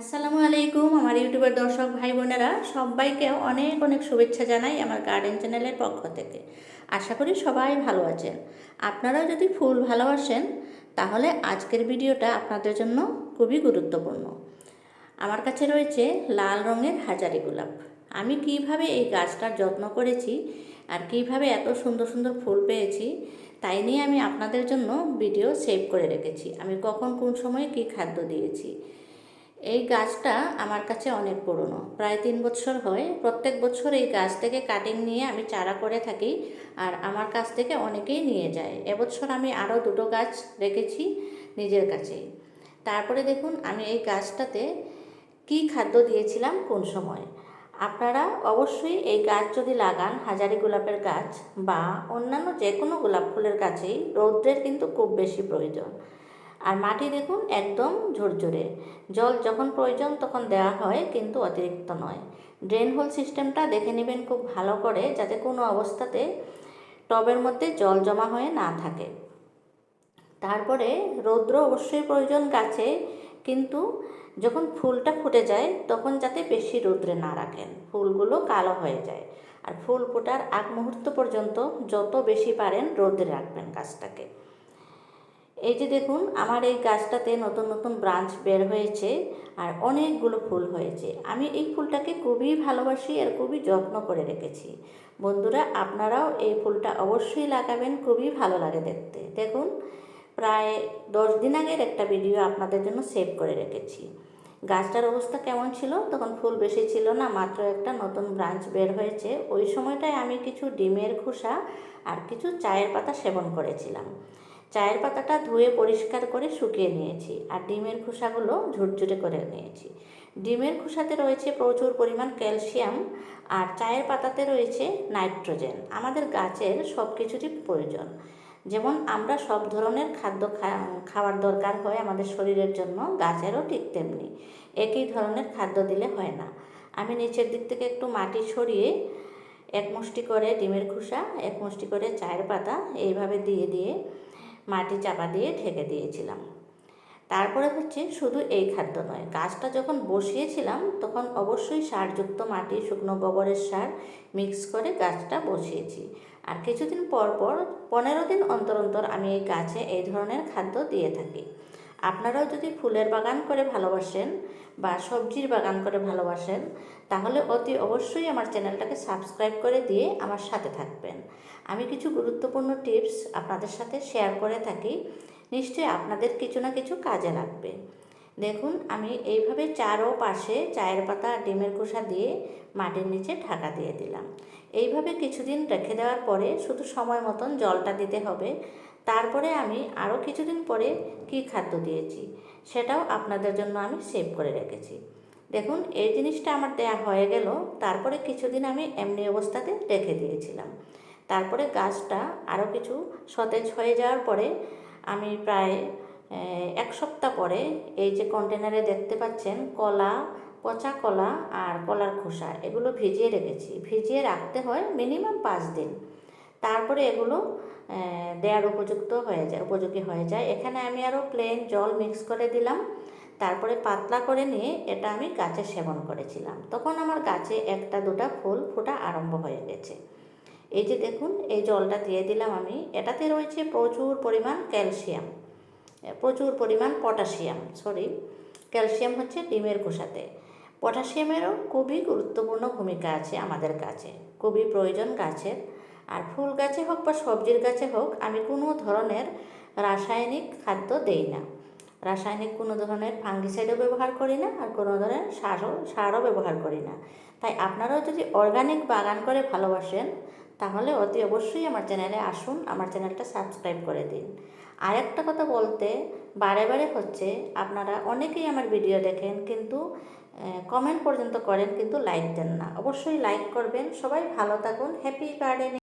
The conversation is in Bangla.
আসসালামু আলাইকুম, আমার ইউটিউবের দর্শক ভাই বোনেরা। সবাইকে অনেক অনেক শুভেচ্ছা জানাই আমার গার্ডেন চ্যানেলের পক্ষ থেকে। আশা করি সবাই ভালো আছেন। আপনারাও যদি ফুল ভালোবাসেন, তাহলে আজকের ভিডিওটা আপনাদের জন্য খুবই গুরুত্বপূর্ণ। আমার কাছে রয়েছে লাল রঙের হাজারি গোলাপ। আমি কীভাবে এই গাছটার যত্ন করেছি আর কীভাবে এত সুন্দর সুন্দর ফুল পেয়েছি, তাই নিয়ে আমি আপনাদের জন্য ভিডিও সেভ করে রেখেছি। আমি কখন কোন সময় কী খাদ্য দিয়েছি এই গাছটা আমার কাছে অনেক পুরনো। প্রায় তিন বছর হয়। প্রত্যেক বছর এই গাছ থেকে কাটিং নিয়ে আমি চারা করে থাকি আর আমার কাছ থেকে অনেকেই নিয়ে যায়। এবছর আমি আরও দুটো গাছ রেখেছি নিজের কাছে। তারপরে দেখুন, আমি এই গাছটাতে কি খাদ্য দিয়েছিলাম কোন সময়? আপনারা অবশ্যই এই গাছ যদি লাগান, হাজারি গোলাপের গাছ বা অন্যান্য যে কোনো গোলাপ ফুলের গাছেই, রৌদ্রের কিন্তু খুব বেশি প্রয়োজন। আর মাটি দেখুন একদম ঝরঝরে। জল যখন প্রয়োজন তখন দেওয়া হয়, কিন্তু অতিরিক্ত নয়। ড্রেন হোল সিস্টেমটা দেখে নেবেন খুব ভালো করে যাতে কোনো অবস্থাতে টবের মধ্যে জল জমা হয়ে না থাকে। তারপরে রৌদ্র অবশ্যই প্রয়োজন গাছে, কিন্তু যখন ফুলটা ফুটে যায় তখন যাতে বেশি রৌদ্রে না রাখেন। ফুলগুলো কালো হয়ে যায়। আর ফুল ফোটার আগ মুহূর্ত পর্যন্ত যত বেশি পারেন রোদে রাখবেন গাছটাকে। এই যে দেখুন, আমার এই গাছটাতে নতুন নতুন ব্রাঞ্চ বের হয়েছে আর অনেকগুলো ফুল হয়েছে। আমি এই ফুলটাকে খুবই ভালোবাসি আর খুবই যত্ন করে রেখেছি। বন্ধুরা, আপনারাও এই ফুলটা অবশ্যই লাগাবেন, খুবই ভালো লাগে দেখতে। দেখুন, প্রায় দশ দিন আগের একটা ভিডিও আপনাদের জন্য সেভ করে রেখেছি। গাছটার অবস্থা কেমন ছিল? তখন ফুল বেশি ছিল না, মাত্র একটা নতুন ব্রাঞ্চ বের হয়েছে। ওই সময়টায় আমি কিছু ডিমের খোসা আর কিছু চায়ের পাতা সেবন করেছিলাম। চায়ের পাতাটা ধুয়ে পরিষ্কার করে শুকিয়ে নিয়েছি আর ডিমের খোসাগুলো ঝুরঝুরে করে নিয়েছি। ডিমের খোসাতে রয়েছে প্রচুর পরিমাণ ক্যালসিয়াম আর চায়ের পাতাতে রয়েছে নাইট্রোজেন। আমাদের গাছের সব কিছুরই প্রয়োজন। যেমন আমরা সব ধরনের খাদ্য খাওয়ার দরকার হয় আমাদের শরীরের জন্য, গাছেরও ঠিক তেমনি। একই ধরনের খাদ্য দিলে হয় না। আমি নিচের দিক থেকে একটু মাটি সরিয়ে এক মুষ্টি করে ডিমের খোসা এক মুষ্টি করে চায়ের পাতা এইভাবে দিয়ে দিয়ে মাটি চাপা দিয়ে ঢেকে দিয়েছিলাম। তারপরে হচ্ছে শুধু এই খাদ্য নয়, গাছটা যখন বসিয়েছিলাম তখন অবশ্যই সারযুক্ত মাটি, শুকনো গোবরের সার মিক্স করে গাছটা বসিয়েছি। আর কিছুদিন পর পর, পনেরো দিন অন্তর অন্তর আমি এই গাছে এই ধরনের খাদ্য দিয়ে থাকি। আপনারাও যদি ফুলের বাগান করে ভালোবাসেন বা সবজির বাগান করে ভালোবাসেন, তাহলে অতি অবশ্যই আমার চ্যানেলটাকে সাবস্ক্রাইব করে দিয়ে আমার সাথে থাকবেন। আমি কিছু গুরুত্বপূর্ণ টিপস আপনাদের সাথে শেয়ার করে থাকি, নিশ্চয়ই আপনাদের কিছু না কিছু কাজে লাগবে। দেখুন, আমি এইভাবে চারও পাশে চায়ের পাতা, ডিমের খোসা দিয়ে মাটির নিচে ঢাকা দিয়ে দিলাম। এইভাবে কিছুদিন রেখে দেওয়ার পরে শুধু সময় মতন জলটা দিতে হবে। তারপরে আমি আরও কিছুদিন পরে কি খাদ্য দিয়েছি, সেটাও আপনাদের জন্য আমি সেভ করে রেখেছি। দেখুন, এই জিনিসটা আমার দেয়া হয়ে গেল, তারপরে কিছুদিন আমি এমনি অবস্থাতে রেখে দিয়েছিলাম। তারপরে গাছটা আরও কিছু সতেজ হয়ে যাওয়ার পরে আমি প্রায় এক সপ্তাহ পরে এই যে কন্টেনারে দেখতে পাচ্ছেন, কলা, পচা কলা আর কলার খোসা, এগুলো ভিজিয়ে রেখেছি। ভিজিয়ে রাখতে হয় মিনিমাম পাঁচ দিন। তারপরে এগুলো দেওয়ার উপযুক্ত হয়ে যায়, উপযোগী হয়ে যায়। এখানে আমি আরও প্লেন জল মিক্স করে দিলাম। তারপরে পাতলা করে নিয়ে এটা আমি গাছে সেবন করেছিলাম। তখন আমার গাছে একটা দুটা ফুল ফোটা আরম্ভ হয়ে গেছে। এই যে দেখুন, এই জলটা দিয়ে দিলাম আমি। এটাতে রয়েছে প্রচুর পরিমাণ ক্যালসিয়াম। প্রচুর পরিমাণ পটাশিয়াম সরি ক্যালসিয়াম হচ্ছে ডিমের খোসাতে। পটাশিয়ামেরও খুবই গুরুত্বপূর্ণ ভূমিকা আছে আমাদের গাছে। খুবই প্রয়োজন গাছের। আর ফুল গাছে হোক বা সবজির গাছে হোক, আমি কোনো ধরনের রাসায়নিক খাদ্য দেই না। রাসায়নিক কোনো ধরনের ফাঙ্গিসাইডও ব্যবহার করি না আর কোনো ধরনের সারও সারও ব্যবহার করি না। তাই আপনারাও যদি অর্গানিক বাগান করে ভালোবাসেন, তাহলে অতি অবশ্যই আমার চ্যানেলে আসুন, আমার চ্যানেলটা সাবস্ক্রাইব করে দিন। আর একটা কথা বলতে, বারে বারে হচ্ছে আপনারা অনেকেই আমার ভিডিও দেখেন, কিন্তু কমেন্ট পর্যন্ত করেন, কিন্তু লাইক দেন না। অবশ্যই লাইক করবেন। সবাই ভালো থাকুন। Happy gardening